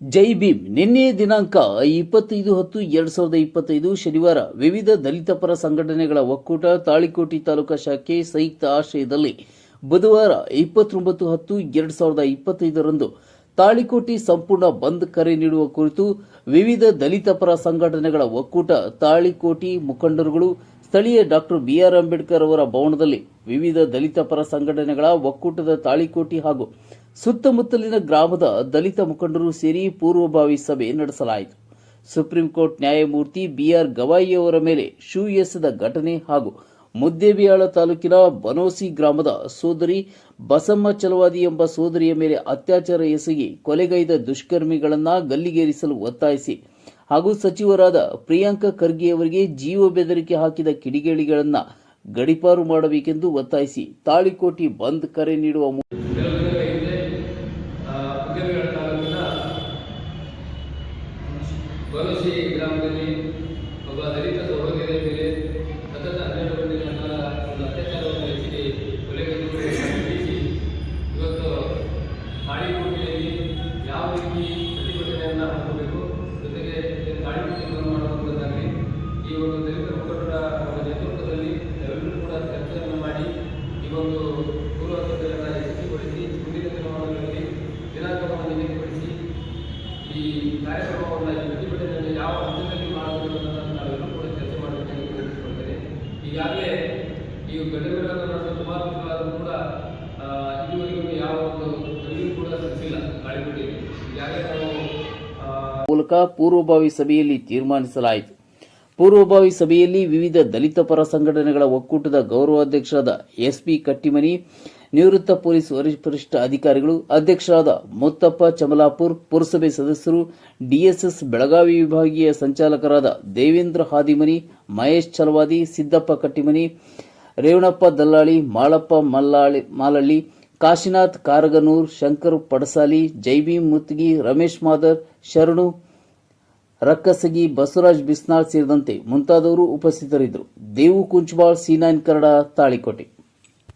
ಜೈ ಭೀಮ್. ನಿನ್ನೆ ದಿನಾಂಕ ಇಪ್ಪತ್ತೈದು ಹತ್ತು ಎರಡ್ ಸಾವಿರದ ಇಪ್ಪತ್ತೈದು ಶನಿವಾರ ವಿವಿಧ ದಲಿತ ಪರ ಸಂಘಟನೆಗಳ ಒಕ್ಕೂಟ ತಾಳಿಕೋಟಿ ತಾಲೂಕಾ ಶಾಖೆ ಸಂಯುಕ್ತ ಆಶ್ರಯದಲ್ಲಿ ಬುಧವಾರ ಇಪ್ಪತ್ತೊಂಬತ್ತು ಹತ್ತು ಎರಡ್ ಸಾವಿರದ ಇಪ್ಪತ್ತೈದರಂದು ತಾಳಿಕೋಟಿ ಸಂಪೂರ್ಣ ಬಂದ್ ಕರೆ ನೀಡುವ ಕುರಿತು ವಿವಿಧ ದಲಿತ ಪರ ಸಂಘಟನೆಗಳ ಒಕ್ಕೂಟ ತಾಳಿಕೋಟಿ ಮುಖಂಡರುಗಳು, ಸ್ಥಳೀಯ ಡಾಕ್ಟರ್ ಬಿಆರ್ ಅಂಬೇಡ್ಕರ್ ಅವರ ಭವನದಲ್ಲಿ ವಿವಿಧ ದಲಿತ ಪರ ಸಂಘಟನೆಗಳ ಒಕ್ಕೂಟದ ತಾಳಿಕೋಟಿ ಹಾಗೂ ಸುತ್ತಮುತ್ತಲಿನ ಗ್ರಾಮದ ದಲಿತ ಮುಖಂಡರು ಸೇರಿ ಪೂರ್ವಭಾವಿ ಸಭೆ ನಡೆಸಲಾಯಿತು. ಸುಪ್ರೀಂ ಕೋರ್ಟ್ ನ್ಯಾಯಮೂರ್ತಿ ಬಿಆರ್ ಗವಾಯಿ ಅವರ ಮೇಲೆ ಶೂ ಎಸೆದ ಘಟನೆ ಹಾಗೂ ಮುದ್ದೇಬಿಯಾಳ ತಾಲೂಕಿನ ಬನೋಸಿ ಗ್ರಾಮದ ಸೋದರಿ ಬಸಮ್ಮ ಚಲವಾದಿ ಎಂಬ ಸೋದರಿಯ ಮೇಲೆ ಅತ್ಯಾಚಾರ ಎಸಗಿ ಕೊಲೆಗೈದ ದುಷ್ಕರ್ಮಿಗಳನ್ನ ಗಲ್ಲಿಗೇರಿಸಲು ಒತ್ತಾಯಿಸಿ ಹಾಗೂ ಸಚಿವರಾದ ಪ್ರಿಯಾಂಕ ಖರ್ಗೆಯವರಿಗೆ ಜೀವ ಬೆದರಿಕೆ ಹಾಕಿದ ಕಿಡಿಗೇಡಿಗಳನ್ನ ಗಡಿಪಾರು ಮಾಡಬೇಕೆಂದು ಒತ್ತಾಯಿಸಿ ತಾಳಿಕೋಟಿ ಬಂದ್ ಕರೆ ನೀಡುವ ಉದ್ಯಮಿಗಳ ತಾಲೂಕಿನ ಬಲಸಿ ಗ್ರಾಮದಲ್ಲಿ ಈ ಕಾರ್ಯಕ್ರಮವನ್ನು ಪ್ರತಿಭಟನೆಯನ್ನು ಯಾವ ಹಂತದಲ್ಲಿ ಮಾಡಬೇಕು ಅನ್ನೋದನ್ನು ನಾವೆಲ್ಲರೂ ಕೂಡ ಚರ್ಚೆ ಮಾಡಬೇಕೆಂದು ವಿನಂತಿಸಿಕೊಳ್ತೇನೆ ಈಗಾಗಲೇ ಈ ಘಟನೆಗಳನ್ನು ನಡೆದ ಸುಮಾರು ದಿನಗಳಾದರೂ ಕೂಡ ಇದುವರೆಗೂ ಯಾವ ಒಂದು ಅರಿವು ಕೂಡ ಸಿಕ್ಕಿಲ್ಲ ಗಾಳಿಗುಡಿಯಲ್ಲಿ ಈಗಾಗಲೇ ನಾವು ಮೂಲಕ ಪೂರ್ವಭಾವಿ ಸಭೆಯಲ್ಲಿ ತೀರ್ಮಾನಿಸಲಾಯಿತು. ಪೂರ್ವಭಾವಿ ಸಭೆಯಲ್ಲಿ ವಿವಿಧ ದಲಿತ ಪರ ಸಂಘಟನೆಗಳ ಒಕ್ಕೂಟದ ಗೌರವಾಧ್ಯಕ್ಷರಾದ ಎಸ್ಪಿ ಕಟ್ಟಿಮನಿ ನಿವೃತ್ತ ಪೊಲೀಸ್ ವರಿಷ್ಠ ಅಧಿಕಾರಿಗಳು ಅಧ್ಯಕ್ಷರಾದ ಮುತ್ತಪ್ಪ ಚಮಲಾಪುರ್ ಪುರಸಭೆ ಸದಸ್ಯರು, ಡಿಎಸ್ಎಸ್ ಬೆಳಗಾವಿ ವಿಭಾಗೀಯ ಸಂಚಾಲಕರಾದ ದೇವೇಂದ್ರ ಹಾದಿಮನಿ, ಮಹೇಶ್ ಚಲವಾದಿ, ಸಿದ್ದಪ್ಪ ಕಟ್ಟಿಮನಿ, ರೇವಣಪ್ಪ ದಲ್ಲಾಳಿ, ಮಾಳಪ್ಪ ಮಲ್ಲಾಳಿ, ಮಾಲಳ್ಳಿ, ಕಾಶಿನಾಥ್ ಕಾರಗನೂರ್, ಶಂಕರ್ ಪಡಸಾಲಿ ಜೈಬೀಮ್ ಮುತ್ಗಿ ರಮೇಶ್ ಮಾದರ್, ಶರಣು ರಕ್ಕಸಗಿ, ಬಸವರಾಜ್ ಬಿಸ್ನಾಳ್ ಸೇರಿದಂತೆ ಮುಂತಾದವರು ಉಪಸ್ಥಿತರಿದ್ದರು. ದೇವು ಕುಂಚಬಾಳ್, ಸಿ ಕರಡ ತಾಳಿಕೋಟೆ.